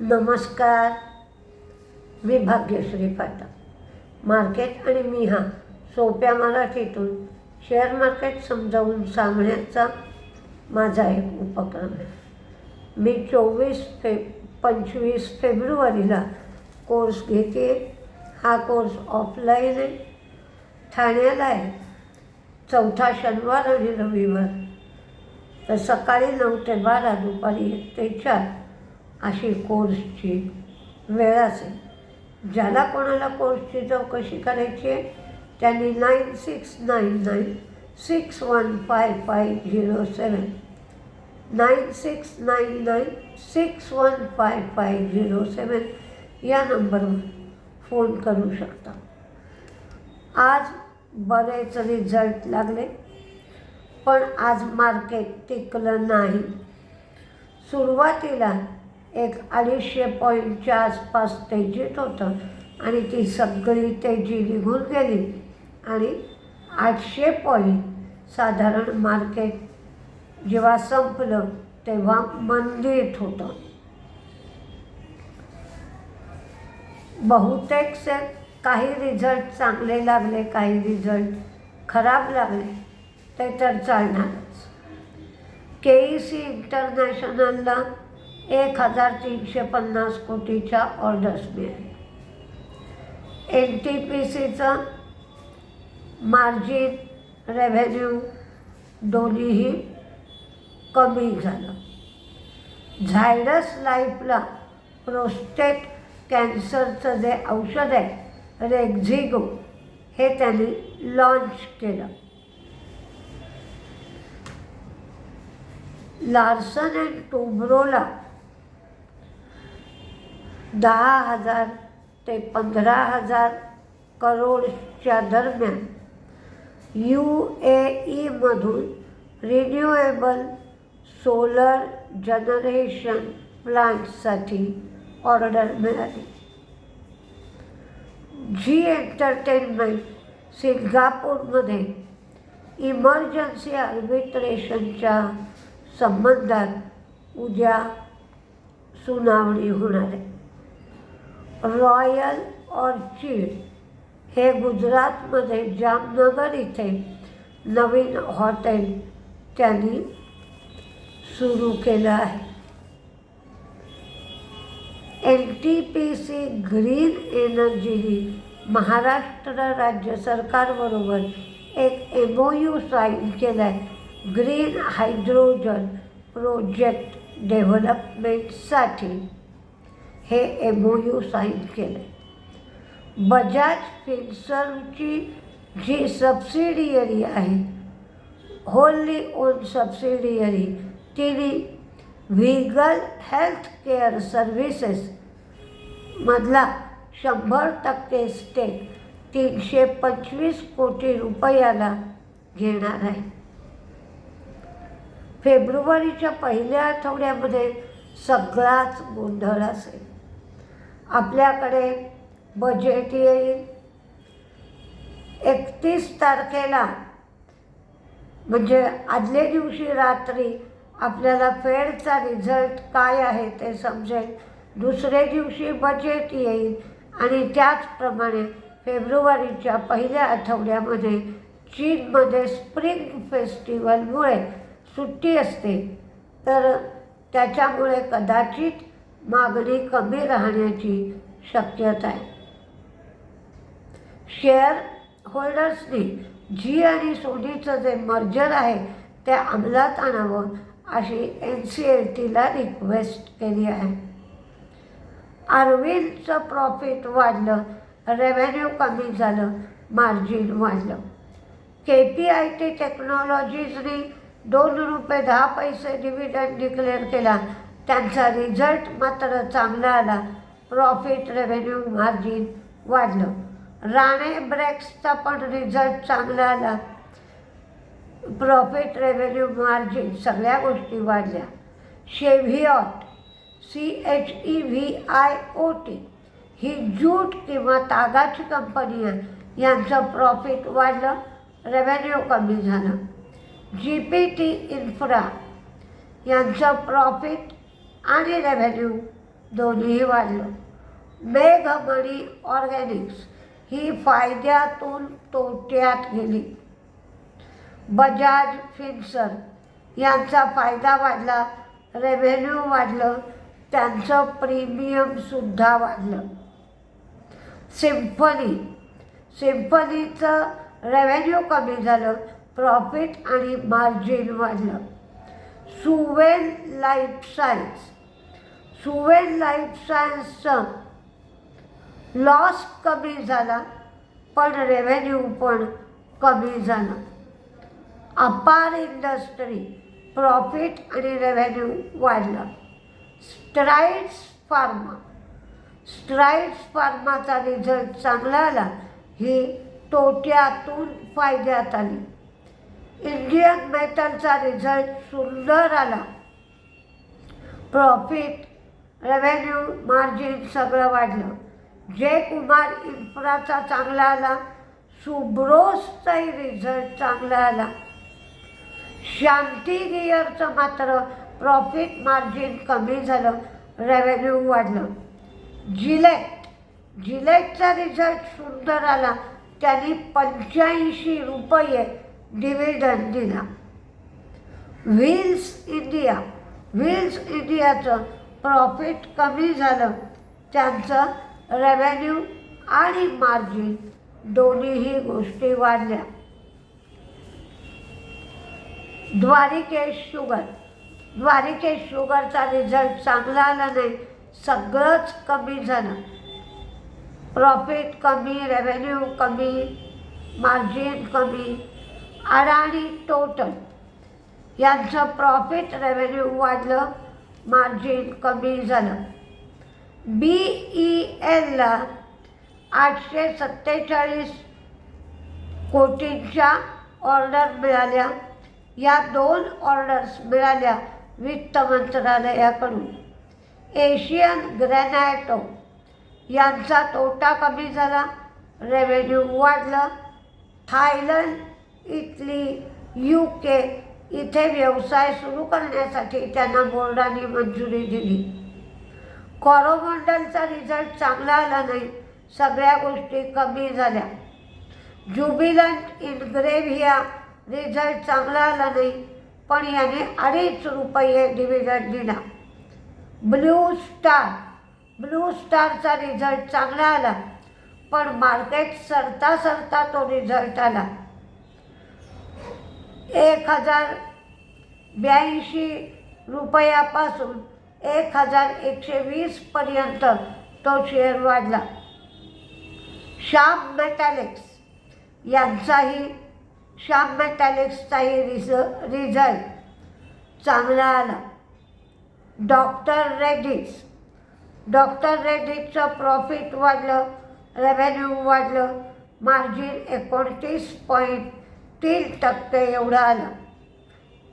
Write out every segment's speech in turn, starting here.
नमस्कार. मी भाग्यश्री पाठक. मार्केट आणि मी हा सोप्या मराठीतून शेअर मार्केट समजावून सांगण्याचा माझा एक उपक्रम आहे. मी चोवीस फे पंचवीस फेब्रुवारीला कोर्स घेते. हा कोर्स ऑफलाईन आहे. ठाण्याला आहे. चौथा शनिवार आणि रविवार. तर सकाळी नऊ ते बारा दुपारी एक ते चार. अशी कोर्सची वेळ असेल. ज्याला कोणाला कोर्सची चौकशी करायची आहे त्यांनी nine six nine nine six one five five zero seven nine six nine nine six one five five zero seven या नंबरवर फोन करू शकता. आज बरेच रिझल्ट लागले पण आज मार्केट टिकलं नाही. सुरुवातीला एक अडीचशे पॉईंटच्या आसपास तेजीत होतं. आणि ती सगळी तेजी निघून गेली. आणि आठशे पॉईंट साधारण मार्केट जेव्हा संपलं तेव्हा मंदीत होतं. बहुतेकसे काही रिझल्ट चांगले लागले काही रिझल्ट खराब लागले. ते तर चालणारच. के ई सी इंटरनॅशनलला एक हजार तीनशे पन्नास कोटीच्या ऑर्डर्स मिळाल्या एन टी पी सीचं मार्जिन रेव्हेन्यू दोन्हीही कमी झालं. झायडस लाईफला प्रोस्टेट कॅन्सरचं जे औषध आहे रेक्झिगो हे त्यांनी लॉन्च केलं. लार्सन अँड टुब्रोला दहा हजार ते पंधरा हजार करोडच्या दरम्यान यू ए ईमधून रिन्युएबल सोलर जनरेशन प्लांटसाठी ऑर्डर मिळाली. जी एंटरटेनमेंट सिंगापूरमध्ये इमर्जन्सी आर्बिट्रेशनच्या संबंधात उद्या सुनावणी होणार आहे. रॉयल ऑर्चिड हे गुजरातमध्ये जामनगर इथे नवीन हॉटेल त्यांनी सुरू केलं आहे. N T P C green एनर्जीने Maharashtra राज्य सरकारबरोबर एक एम ओ यू साईन केला आहे ग्रीन हायड्रोजन प्रोजेक्ट डेव्हलपमेंटसाठी. हे एम ओ यू साईन केले. बजाज फिनसर्वची जी सबसिडियरी आहे होल्ली ओन सबसिडियरी तिने व्हिगल हेल्थ केअर सर्व्हिसेस मधला शंभर टक्के स्टेक तीनशे पंचवीस कोटी रुपयाला घेणार आहे. फेब्रुवारीच्या पहिल्या आठवड्यामध्ये सगळाच गोंधळ असेल. आपल्याकडे बजेट येईल. एकतीस तारखेला म्हणजे आदल्या दिवशी रात्री आपल्याला फेडचा रिझल्ट काय आहे ते समजेल. दुसऱ्या दिवशी बजेट येईल आणि त्याचप्रमाणे फेब्रुवारीच्या पहिल्या आठवड्यामध्ये चीनमध्ये स्प्रिंग फेस्टिवलमुळे सुट्टी असते. तर त्याच्यामुळे कदाचित मागणी कमी राहण्याची शक्यता आहे. शेअर होल्डर्सनी जी आणि सोनीचं जे मर्जर आहे ते अंमलात आणावं अशी एन सी एल टीला रिक्वेस्ट केली आहे. अरविंदचं प्रॉफिट वाढलं रेव्हेन्यू कमी झालं मार्जिन वाढलं. के पी आय टी टेक्नॉलॉजीजनी दोन रुपये दहा पैसे डिव्हिडंड डिक्लेअर केला त्यांचा रिझल्ट मात्र चांगला आला. प्रॉफिट रेव्हेन्यू मार्जिन वाढलं. राणे ब्रेक्सचा पण रिझल्ट चांगला आला. प्रॉफिट रेव्हेन्यू मार्जिन सगळ्या गोष्टी वाढल्या. Cheviot C H E V I O T he jute किंवा तागाची कंपनी आहे. यांचं प्रॉफिट वाढलं. रेव्हेन्यू कमी झालं. जी पी टी इन्फ्रा यांचं प्रॉफिट आणि रेव्हेन्यू दोन्हीही वाढलं. मेघमणी ऑर्गॅनिक्स ही फायद्यातून तोट्यात गेली. बजाज फिन्सर यांचा फायदा वाढला रेव्हेन्यू वाढलं त्यांचं प्रीमियमसुद्धा वाढलं. सिम्फनी सिम्फनीचं रेव्हेन्यू कमी झालं प्रॉफिट आणि मार्जिन वाढलं. Suven life science. Suven life सायन्सचं loss कमी झाला पण रेव्हेन्यू पण कमी झाला. अपार इंडस्ट्री प्रॉफिट आणि रेव्हेन्यू वाढलं. स्ट्राईड्स फार्मा स्ट्राईड्स फार्माचा रिझल्ट चांगला आला ही तोट्यातून फायद्यात आली. इंडियन मेटलचा रिझल्ट सुंदर आला. प्रॉफिट रेव्हेन्यू मार्जिन सगळं वाढलं. जय कुमार इन्फ्राचा चांगला आला सुब्रोसचाही रिझल्ट चांगला आला. शांती गिअरचं मात्र प्रॉफिट मार्जिन कमी झालं रेव्हेन्यू वाढलं. जिलेट जिलेटचा रिझल्ट सुंदर आला. त्यांनी पंच्याऐंशी रुपये डिव्हिडन दिला. व्हील्स इंडिया व्हील्स इंडियाचं प्रॉफिट कमी झालं. त्यांचं रेव्हेन्यू आणि मार्जिन दोन्हीही गोष्टी वाढल्या. द्वारिकेश शुगर द्वारिकेश शुगरचा रिझल्ट चांगला आला नाही सगळंच कमी झालं. प्रॉफिट कमी रेव्हेन्यू कमी मार्जिन कमी अडाणी टोटल. यांचं प्रॉफिट रेव्हेन्यू वाढलं मार्जिन कमी झालं. बी ई एलला आठशे सत्तेचाळीस कोटींच्या ऑर्डर मिळाल्या. या दोन ऑर्डर्स मिळाल्या वित्त मंत्रालयाकडून. एशियन ग्रॅनायटो यांचा तोटा कमी झाला रेव्हेन्यू वाढलं. थायलंड इटली यू के इथे व्यवसाय सुरू करण्यासाठी त्यांना बोर्डाने मंजुरी दिली. कॉरोमंडलचा रिझल्ट चांगला आला नाही सगळ्या गोष्टी कमी झाल्या. ज्युबिलंट इनग्रेव्हिया रिझल्ट चांगला आला नाही पण याने अडीच रुपये डिव्हिडंड दिला. ब्लू स्टार ब्लू स्टारचा रिझल्ट चांगला आला पण मार्केट सरता सरता तो रिझल्ट आला. एक हजार ब्याऐंशी रुपयापासून एक हजार एकशे वीसपर्यंत तो शेअर वाढला. श्याम मेटॅलिक्स यांचाही श्याम मेटॅलिक्सचाही रिझ रिझल्ट चांगला आला. डॉक्टर रेड्डीज डॉक्टर रेड्डीजचं प्रॉफिट वाढलं रेव्हेन्यू वाढलं मार्जिन एकोणतीस पॉईंट तीन टक्के एवढं आलं.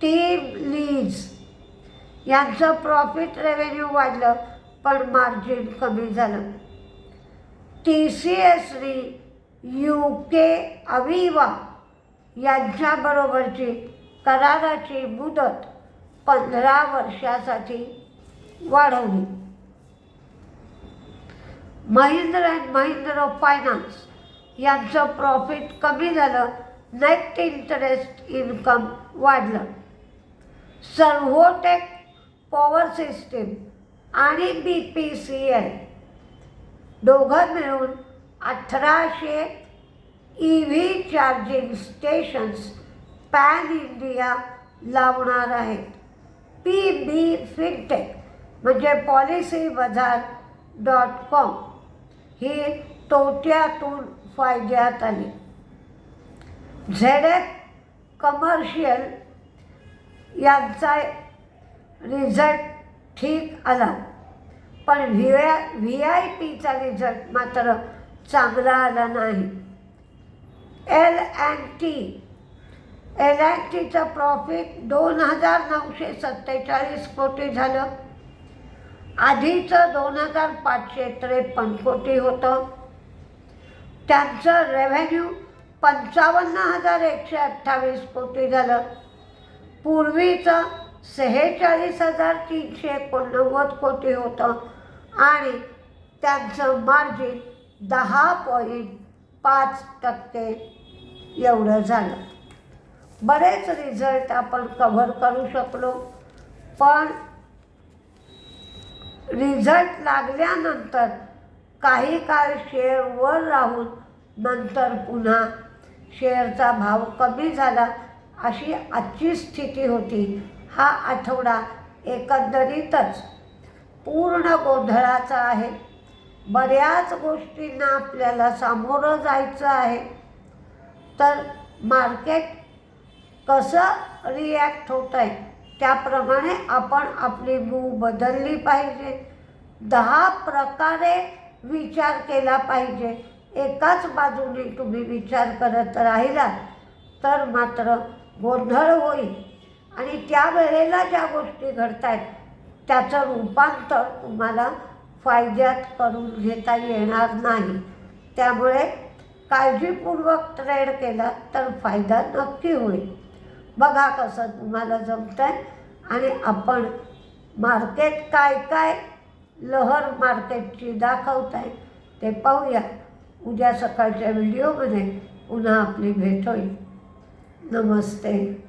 टीम लीज यांचं प्रॉफिट रेव्हेन्यू वाढलं पण मार्जिन कमी झालं. टी सी एस री यू के अविवा यांच्याबरोबरची कराराची मुदत पंधरा वर्षासाठी वाढवली. महिंद्र अँड महिंद्र फायनान्स यांचं प्रॉफिट कमी झालं नेट इंटरेस्ट इन्कम वाढलं. सर्व्होटेक पॉवर सिस्टीम आणि बी पी सी एल दोघं मिळून अठराशे E V charging stations pan India लावणार आहेत. पी बी फिनटेक म्हणजे पॉलिसी बाजार डॉट कॉम ही तोट्यातून फायद्यात आली. झेड एफ कमर्शियल यांचा रिझल्ट ठीक आला. पण व्ही आय व्ही आय पीचा रिझल्ट मात्र चांगला आला नाही. L and T L and टीचं प्रॉफिट दोन हजार नऊशे सत्तेचाळीस कोटी झालं. आधीचं दोन हजार पाचशे त्रेपन्न कोटी होतं. त्यांचं रेव्हेन्यू पंचावन्न हजार एकशे अठ्ठावीस कोटी झालं. पूर्वीचं सेहेचाळीस हजार तीनशे एकोणनव्वद कोटी होतं आणि त्यांचं मार्जिन दहा पॉईंट पाच टक्के एवढं झालं. बरेच रिझल्ट आपण कव्हर करू शकलो पण रिझल्ट लागल्यानंतर काही काळ शेअर वर राहून नंतर पुन्हा शेअरचा भाव कमी झाला अशी आजची स्थिती होती. हा आठवडा एकंदरीतच पूर्ण गोंधळाचा आहे. बऱ्याच गोष्टींना आपल्याला सामोरं जायचं आहे. तर मार्केट कसं रिॲक्ट होत आहे त्याप्रमाणे आपण आपली मूव बदलली पाहिजे. दहा प्रकारे विचार केला पाहिजे. एकाच बाजूने तुम्ही विचार करत राहिला तर मात्र गोंधळ होईल. आणि त्या वेळेला ज्या गोष्टी घडत आहेत त्याचं रूपांतर तुम्हाला फायद्यात करून घेता येणार नाही. त्यामुळे काळजीपूर्वक ट्रेड केला तर फायदा नक्की होईल. बघा कसं तुम्हाला जमतं आहे आणि आपण मार्केट काय काय लहर मार्केटची दाखवत आहे ते पाहूया. उद्या सकाळच्या व्हिडिओमध्ये पुन्हा आपली भेट होईल. नमस्ते.